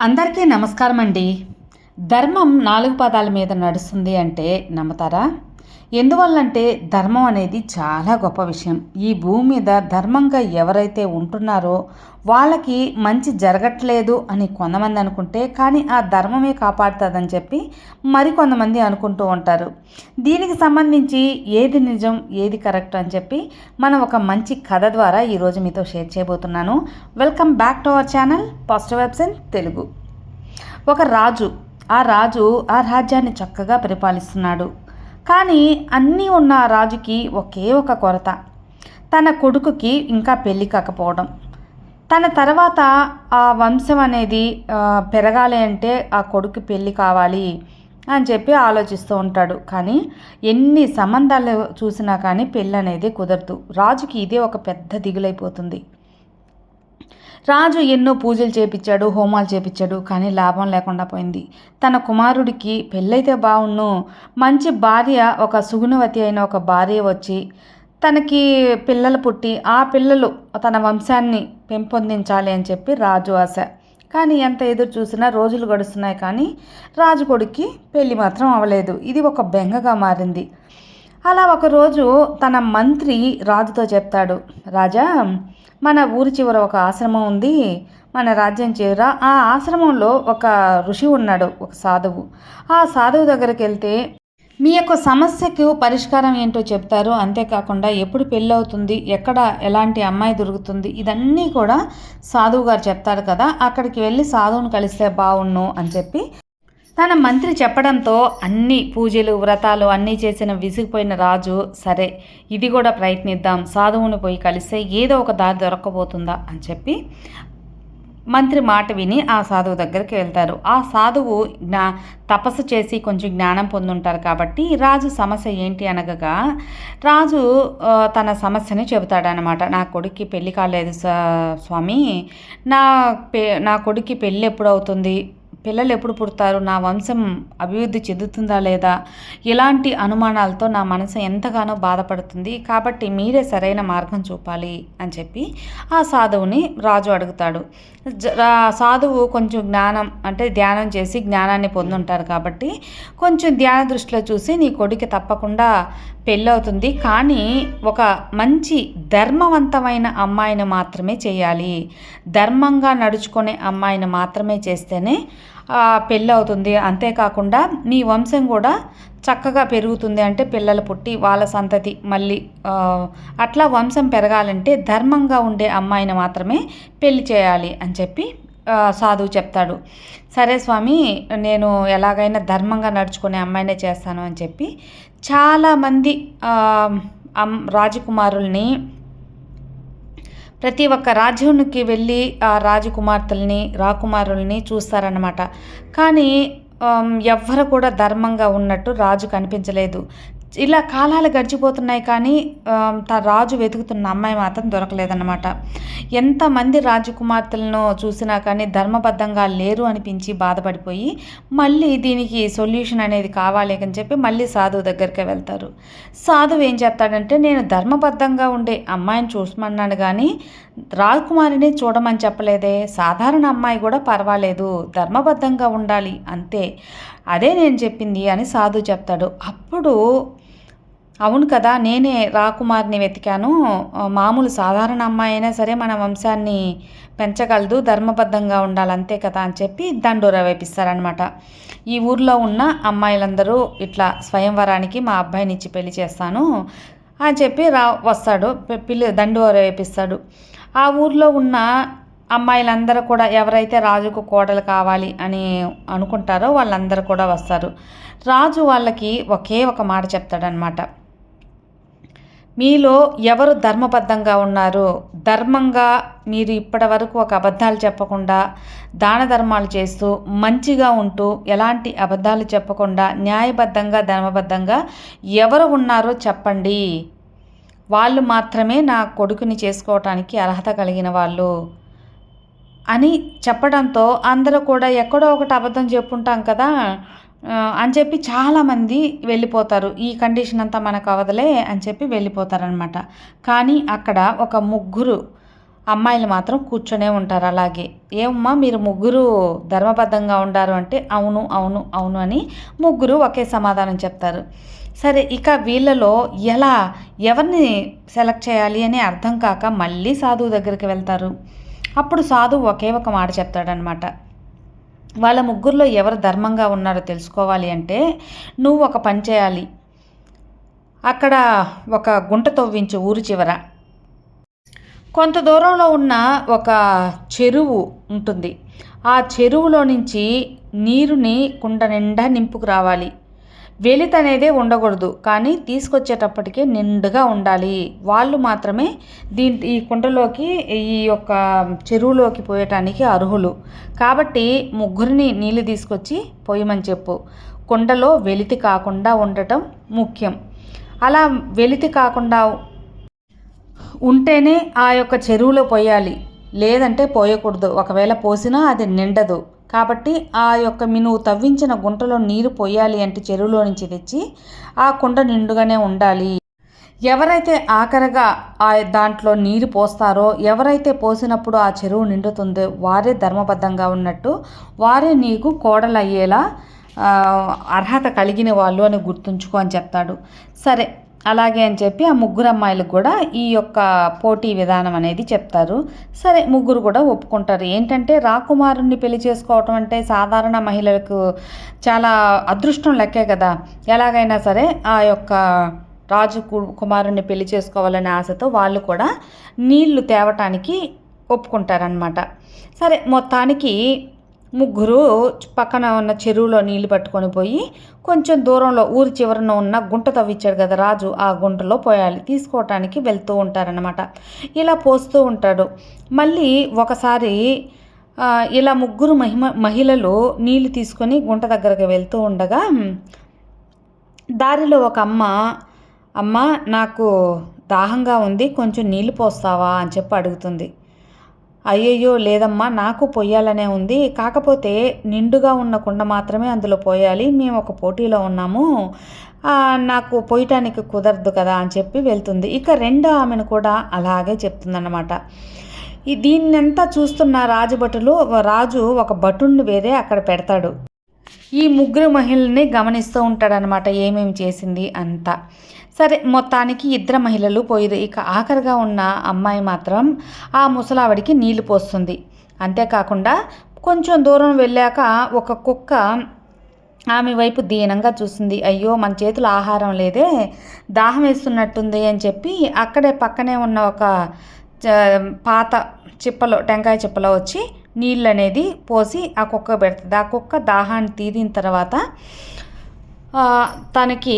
అందరికీ నమస్కారం అండి ధర్మం నాలుగు పదాల మీద నడుస్తుంది అంటే నమ్ముతారా? ఎందువల్లంటే ధర్మం అనేది చాలా గొప్ప విషయం. ఈ భూమి మీద ధర్మంగా ఎవరైతే ఉంటున్నారో వాళ్ళకి మంచి జరగట్లేదు అని కొంతమంది అనుకుంటే కానీ ఆ ధర్మమే కాపాడుతుందని చెప్పి మరికొంతమంది అనుకుంటూ ఉంటారు. దీనికి సంబంధించి ఏది నిజం ఏది కరెక్ట్ అని చెప్పి మనం ఒక మంచి కథ ద్వారా ఈరోజు మీతో షేర్ చేయబోతున్నాను. Welcome back to our channel positive వెబ్సైన్ Telugu. ఒక రాజు ఆ రాజు ఆ రాజ్యాన్ని చక్కగా పరిపాలిస్తున్నాడు. కానీ అన్నీ ఉన్న రాజుకి ఒకే ఒక కొరత. తన కొడుకుకి ఇంకా పెళ్ళి కాకపోవడం. తన తర్వాత ఆ వంశం అనేది పెరగాలి అంటే ఆ కొడుకు పెళ్ళి కావాలి అని చెప్పి ఆలోచిస్తూ ఉంటాడు. కానీ ఎన్ని సంబంధాలు చూసినా కానీ పెళ్ళి అనేది కుదరదు. రాజుకి ఇదే ఒక పెద్ద దిగులైపోతుంది. రాజు ఎన్నో పూజలు చేపించాడు హోమాలు చేపించాడు కానీ లాభం లేకుండా పోయింది. తన కుమారుడికి పెళ్ళైతే బాగుండు మంచి భార్య ఒక సుగుణవతి అయిన ఒక భార్య వచ్చి తనకి పిల్లలు పుట్టి ఆ పిల్లలు తన వంశాన్ని పెంపొందించాలి అని చెప్పి రాజు ఆశ. కానీ ఎంత ఎదురు చూసినా రోజులు గడుస్తున్నాయి కానీ రాజు కొడుక్కి పెళ్ళి మాత్రం అవ్వలేదు. ఇది ఒక బెంగగా మారింది. అలా ఒకరోజు తన మంత్రి రాజుతో చెప్తాడు రాజా మన ఊరి చివర ఒక ఆశ్రమం ఉంది. మన రాజ్యం చివర ఆ ఆశ్రమంలో ఒక ఋషి ఉన్నాడు ఒక సాధువు. ఆ సాధువు దగ్గరికి వెళ్తే మీ యొక్క సమస్యకు పరిష్కారం ఏంటో చెప్తారు. అంతేకాకుండా ఎప్పుడు పెళ్ళి అవుతుంది ఎక్కడ ఎలాంటి అమ్మాయి దొరుకుతుంది? ఇదన్నీ కూడా సాధువు గారు చెప్తారు కదా. అక్కడికి వెళ్ళి సాధువుని కలిస్తే బాగుండు అని చెప్పి తన మంత్రి చెప్పడంతో అన్ని పూజలు వ్రతాలు అన్నీ చేసిన విసిగిపోయిన రాజు సరే ఇది కూడా ప్రయత్నిద్దాం సాధువుని పోయి కలిస్తే ఏదో ఒక దారి దొరకబోతుందా అని చెప్పి మంత్రి మాట విని ఆ సాధువు దగ్గరికి వెళ్తారు. ఆ సాధువు జ్ఞా తపస్సు చేసి కొంచెం జ్ఞానం పొందుంటారు కాబట్టి రాజు సమస్య ఏంటి అనగా రాజు తన సమస్యని చెబుతాడనమాట. నా కొడుక్కి పెళ్ళి కాలేదు స్వామి. నా పె నా కొడుక్కి పెళ్ళి ఎప్పుడు అవుతుంది పిల్లలు ఎప్పుడు పుడతారు? నా వంశం అభివృద్ధి చెందుతుందా లేదా? ఇలాంటి అనుమానాలతో నా మనసు ఎంతగానో బాధపడుతుంది. కాబట్టి మీరే సరైన మార్గం చూపాలి అని చెప్పి ఆ సాధువుని రాజు అడుగుతాడు. సాధువు కొంచెం జ్ఞానం అంటే ధ్యానం చేసి జ్ఞానాన్ని పొందుంటారు కాబట్టి కొంచెం ధ్యాన దృష్టిలో చూసి నీ కొడుకు తప్పకుండా పెళ్ళవుతుంది. కానీ ఒక మంచి ధర్మవంతమైన అమ్మాయిని మాత్రమే చేయాలి. ధర్మంగా నడుచుకునే అమ్మాయిని మాత్రమే చేస్తేనే పెళ్ళవుతుంది. అంతేకాకుండా మీ వంశం కూడా చక్కగా పెరుగుతుంది అంటే పిల్లలు పుట్టి వాళ్ళ సంతతి మళ్ళీ అట్లా వంశం పెరగాలంటే ధర్మంగా ఉండే అమ్మాయిని మాత్రమే పెళ్ళి చేయాలి అని చెప్పి సాధువు చెప్తాడు సరే స్వామి నేను ఎలాగైనా ధర్మంగా నడుచుకునే అమ్మాయినే చేస్తాను అని చెప్పి చాలామంది అమ్- రాజకుమారుల్ని ప్రతి ఒక్క రాజ్యానికి వెళ్ళి ఆ రాజకుమార్తెల్ని రాకుమారుల్ని చూస్తారనమాట కానీ ఎవ్వరు కూడా ధర్మంగా ఉన్నట్టు రాజు కనిపించలేదు. ఇలా కాలాలు గడిచిపోతున్నాయి కానీ త రాజు వెతుకుతున్న అమ్మాయి మాత్రం దొరకలేదన్నమాట. ఎంతమంది రాజకుమార్తెలను చూసినా కానీ ధర్మబద్ధంగా లేరు అనిపించి బాధపడిపోయి మళ్ళీ దీనికి సొల్యూషన్ అనేది కావాలి అని చెప్పి మళ్ళీ సాధువు దగ్గరికి వెళ్తారు. సాధువు ఏం చెప్తాడంటే నేను ధర్మబద్ధంగా ఉండే అమ్మాయిని చూసమన్నాను కానీ రాజకుమారిని చూడమని చెప్పలేదే. సాధారణ అమ్మాయి కూడా పర్వాలేదు. ధర్మబద్ధంగా ఉండాలి. అంతే. అదే నేను చెప్పింది అని సాధు చెప్తాడు. అప్పుడు అవును కదా నేనే రాకుమారిని వెతికాను. మామూలు సాధారణ అమ్మాయి అయినా సరే మన వంశాన్ని పెంచగలదు ధర్మబద్ధంగా ఉండాలంతే కదా అని చెప్పి దండోరా వేపిస్తారనమాట ఈ ఊర్లో ఉన్న అమ్మాయిలందరూ ఇట్లా స్వయంవరానికి మా అబ్బాయిని ఇచ్చి పెళ్ళి చేస్తాను అని చెప్పి రా వస్తాడు. పిల్లి దండోరా వేపిస్తాడు. ఆ ఊర్లో ఉన్న అమ్మాయిలందరూ కూడా ఎవరైతే రాజుకు కోడలు కావాలి అని అనుకుంటారో వాళ్ళందరూ కూడా వస్తారు. రాజు వాళ్ళకి ఒకే ఒక మాట చెప్తాడనమాట మీలో ఎవరు ధర్మబద్ధంగా ఉన్నారు? ధర్మంగా మీరు ఇప్పటి వరకు ఒక అబద్ధాలు చెప్పకుండా దాన ధర్మాలు చేస్తూ మంచిగా ఉంటూ ఎలాంటి అబద్ధాలు చెప్పకుండా న్యాయబద్ధంగా ధర్మబద్ధంగా ఎవరు ఉన్నారో చెప్పండి. వాళ్ళు మాత్రమే నా కొడుకుని చేసుకోవటానికి అర్హత కలిగిన వాళ్ళు అని చెప్పడంతో అందరూ కూడా ఎక్కడో ఒకటి అబద్ధం చెప్పుంటాం కదా? అని చెప్పి చాలామంది వెళ్ళిపోతారు. ఈ కండిషన్ అంతా మనకు అవదలే అని చెప్పి వెళ్ళిపోతారనమాట కానీ అక్కడ ఒక ముగ్గురు అమ్మాయిలు మాత్రం కూర్చొనే ఉంటారు అలాగే. ఏమమ్మా మీరు ముగ్గురు ధర్మబద్ధంగా ఉండారు అంటే అవును అవును అవును అని ముగ్గురు ఒకే సమాధానం చెప్తారు. సరే ఇక వీళ్ళలో ఎలా ఎవరిని సెలెక్ట్ చేయాలి అని అర్థం కాక మళ్ళీ సాధువు దగ్గరికి వెళ్తారు. అప్పుడు సాధువు ఒకే ఒక మాట చెప్తాడనమాట వాళ్ళ ముగ్గురులో ఎవరు ధర్మంగా ఉన్నారో తెలుసుకోవాలి అంటే నువ్వు ఒక పని చేయాలి. అక్కడ ఒక గుంట తవ్వించు ఊరి చివర. కొంత దూరంలో ఉన్న ఒక చెరువు ఉంటుంది. ఆ చెరువులో నుంచి నీరుని కుండ నిండా నింపుకు రావాలి. వెలితనేదే ఉండకూడదు. కానీ తీసుకొచ్చేటప్పటికే నిండుగా ఉండాలి. వాళ్ళు మాత్రమే దీని ఈ కుంటలోకి ఈ యొక్క చెరువులోకి పోయటానికి అర్హులు. కాబట్టి ముగ్గురిని నీళ్ళు తీసుకొచ్చి పోయమని చెప్పు. కుండలో వెలితి కాకుండా ఉండటం ముఖ్యం. అలా వెలితి కాకుండా ఉంటేనే ఆ యొక్క చెరువులో పోయాలి. లేదంటే పోయకూడదు. ఒకవేళ పోసినా అది నిండదు. కాబట్టి ఆ యొక్క నువ్వు తవ్వించిన గుంటలో నీరు పోయాలి అంటే చెరువులో నుంచి తెచ్చి ఆ కుండ నిండుగానే ఉండాలి. ఎవరైతే ఆఖరగా ఆ దాంట్లో నీరు పోస్తారో ఎవరైతే పోసినప్పుడు ఆ చెరువు నిండుతుందో వారే ధర్మబద్ధంగా ఉన్నట్టు వారే నీకు కోడలయ్యేలా అర్హత కలిగిన వాళ్ళు అని గుర్తుంచుకో అని చెప్తాడు. సరే అలాగే అని చెప్పి ఆ ముగ్గురు అమ్మాయిలకు కూడా ఈ యొక్క పోటీ విధానం అనేది చెప్తారు. సరే ముగ్గురు కూడా ఒప్పుకుంటారు. ఏంటంటే రాకుమారుణ్ణి పెళ్ళి చేసుకోవటం అంటే సాధారణ మహిళలకు చాలా అదృష్టం లెక్కే కదా. ఎలాగైనా సరే ఆ యొక్క రాజు కుమారుణ్ణి పెళ్ళి చేసుకోవాలనే ఆశతో వాళ్ళు కూడా నీళ్ళు తేవటానికి ఒప్పుకుంటారనమాట సరే మొత్తానికి ముగ్గురు పక్కన ఉన్న చెరువులో నీళ్ళు పట్టుకొని పోయి కొంచెం దూరంలో ఊరి చివరన ఉన్న గుంట తవ్విచ్చాడు కదా రాజు. ఆ గుంటలో పోయాలి. తీసుకోవటానికి వెళ్తూ ఉంటారనమాట ఇలా పోస్తూ ఉంటాడు. మళ్ళీ ఒకసారి ఇలా ముగ్గురు మహిమ మహిళలు నీళ్ళు తీసుకొని గుంట దగ్గరకు వెళ్తూ ఉండగా దారిలో ఒక అమ్మ అమ్మ నాకు దాహంగా ఉంది. కొంచెం నీళ్ళు పోస్తావా? అని చెప్పి అడుగుతుంది. అయ్యయ్యో లేదమ్మా నాకు పొయ్యాలనే ఉంది. కాకపోతే నిండుగా ఉన్న కుండ మాత్రమే అందులో పోయాలి. మేము ఒక పోటీలో ఉన్నాము. నాకు పోయటానికి కుదరదు కదా అని చెప్పి వెళ్తుంది. ఇక రెండో ఆమెను కూడా అలాగే చెప్తుందన్నమాట. ఈ దీన్నంతా చూస్తున్న రాజభటులు రాజు ఒక భటుణ్ణి వేరే అక్కడ పెడతాడు. ఈ ముగ్గురు మహిళల్ని గమనిస్తూ ఉంటాడనమాట ఏమేమి చేసింది అంతా. సరే మొత్తానికి ఇద్దరు మహిళలు పోయేది ఇక ఆఖరిగా ఉన్న అమ్మాయి మాత్రం ఆ ముసలావిడికి నీళ్ళు పోస్తుంది. అంతేకాకుండా కొంచెం దూరం వెళ్ళాక ఒక కుక్క ఆమె వైపు దీనంగా చూసింది అయ్యో మన చేతులు ఆహారం లేదే దాహం వేస్తున్నట్టుంది అని చెప్పి అక్కడే పక్కనే ఉన్న ఒక పాత చిప్పలో టెంకాయ చిప్పలో వచ్చి నీళ్ళు అనేది పోసి ఆ కుక్క పెడుతుంది. ఆ కుక్క దాహాన్ని తీరిన తర్వాత తనకి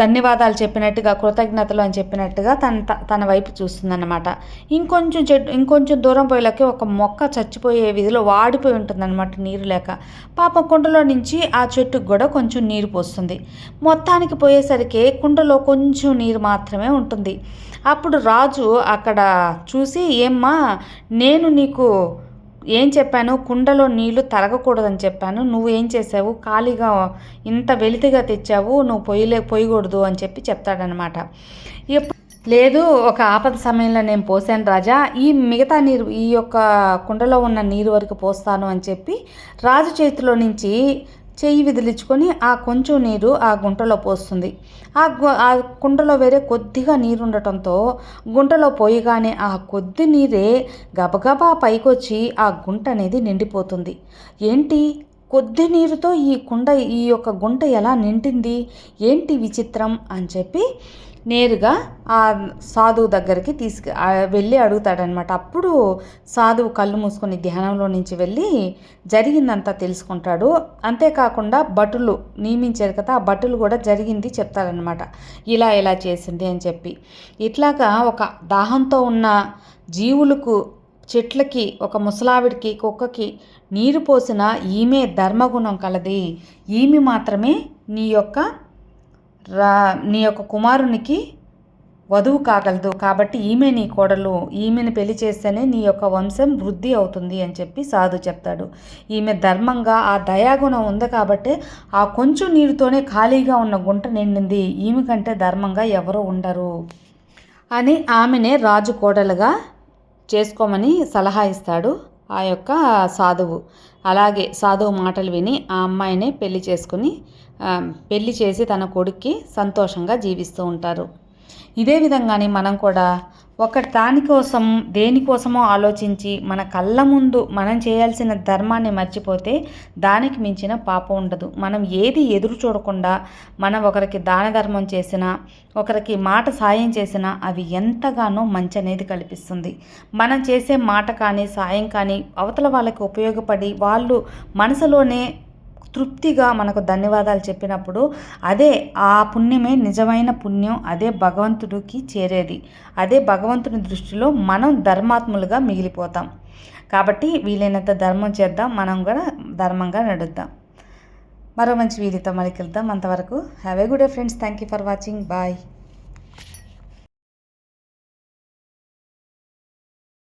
ధన్యవాదాలు చెప్పినట్టుగా కృతజ్ఞతలు అని చెప్పినట్టుగా తన తన వైపు చూస్తుందన్నమాట. ఇంకొంచెం చెట్టు ఇంకొంచెం దూరం పోయేలాకి ఒక మొక్క చచ్చిపోయే విధిలో వాడిపోయి ఉంటుందన్నమాట నీరు లేక. పాప కుండలో నుంచి ఆ చెట్టుకు కూడా కొంచెం నీరు పోస్తుంది. మొత్తానికి పోయేసరికి కుండలో కొంచెం నీరు మాత్రమే ఉంటుంది. అప్పుడు రాజు అక్కడ చూసి ఏమ్మా నేను నీకు ఏం చెప్పాను? కుండలో నీళ్ళు తరగకూడదని చెప్పాను. నువ్వు ఏం చేసావు ఖాళీగా ఇంత వెలితిగా తెచ్చావు. నువ్వు పొయ్యిలే పొయ్యకూడదు అని చెప్పి చెప్తాడనమాట లేదు ఒక ఆపద సమయంలో నేను పోసాను రాజా. ఈ మిగతా నీరు ఈ యొక్క కుండలో ఉన్న నీరు వరకు పోస్తాను అని చెప్పి రాజు చేతిలో నుంచి చెయ్యి విదిలించుకొని ఆ కొంచెం నీరు ఆ గుంటలో పోస్తుంది. ఆ ఆ కుండలో వేరే కొద్దిగా నీరు ఉండటంతో గుంటలో పోయగానే ఆ కొద్ది నీరే గబగబా పైకొచ్చి ఆ గుంట అనేది నిండిపోతుంది. ఏంటి? కొద్ది నీరుతో ఈ కుండ ఈ యొక్క గుంట ఎలా నిండింది? ఏంటి విచిత్రం? అని చెప్పి నేరుగా ఆ సాధువు దగ్గరికి తీసుకు వెళ్ళి అడుగుతాడనమాట అప్పుడు సాధువు కళ్ళు మూసుకొని ధ్యానంలో నుంచి వెళ్ళి జరిగిందంతా తెలుసుకుంటాడు. అంతేకాకుండా భటులు నియమించారు కదా ఆ భటులు కూడా జరిగింది చెప్తారనమాట ఇలా ఇలా చేసింది అని చెప్పి. ఇట్లాగా ఒక దాహంతో ఉన్న జీవులకు చెట్లకి ఒక ముసలావిడికి కుక్కకి నీరు పోసిన ఈమె ధర్మగుణం కలది. ఈమె మాత్రమే నీ యొక్క రా నీ యొక్క కుమారునికి వధువు కాగలదు. కాబట్టి ఈమె నీ కోడలు ఈమెను పెళ్ళి చేస్తేనే నీ యొక్క వంశం వృద్ధి అవుతుంది అని చెప్పి సాధు చెప్తాడు. ఈమె ధర్మంగా ఆ దయాగుణం ఉంది కాబట్టి ఆ కొంచెం నీరుతోనే ఖాళీగా ఉన్న గుంట నిండింది. ఈమె కంటే ధర్మంగా ఎవరు ఉండరు అని ఆమెనే రాజు కోడలుగా చేసుకోమని సలహా ఇస్తాడు ఆ యొక్క సాధువు. అలాగే సాధువు మాటలు విని ఆ అమ్మాయిని పెళ్ళి చేసుకుని పెళ్ళి చేసి తన కొడుక్కి సంతోషంగా జీవిస్తూ ఉంటారు. ఇదే విధంగానే మనం కూడా ఒక దానికోసం దేనికోసమో ఆలోచించి మన కళ్ళ ముందు మనం చేయాల్సిన ధర్మాన్ని మర్చిపోతే దానికి మించిన పాపం ఉండదు. మనం ఏది ఎదురు చూడకుండా మనం ఒకరికి దాన ధర్మం చేసినా ఒకరికి మాట సాయం చేసినా అవి ఎంతగానో మంచి అనేది కల్పిస్తుంది. మనం చేసే మాట కానీ సాయం కానీ అవతల వాళ్ళకి ఉపయోగపడి వాళ్ళు మనసులోనే తృప్తిగా మనకు ధన్యవాదాలు చెప్పినప్పుడు అదే ఆ పుణ్యమే నిజమైన పుణ్యం అదే భగవంతుడికి చేరేది. అదే భగవంతుని దృష్టిలో మనం ధర్మాత్ములుగా మిగిలిపోతాం. కాబట్టి వీలైనంత ధర్మం చేద్దాం మనం కూడా ధర్మంగా నడుద్దాం. మరో మంచి వీధితో మళ్ళీ వెళ్దాం అంతవరకు have a good day friends thank you for watching bye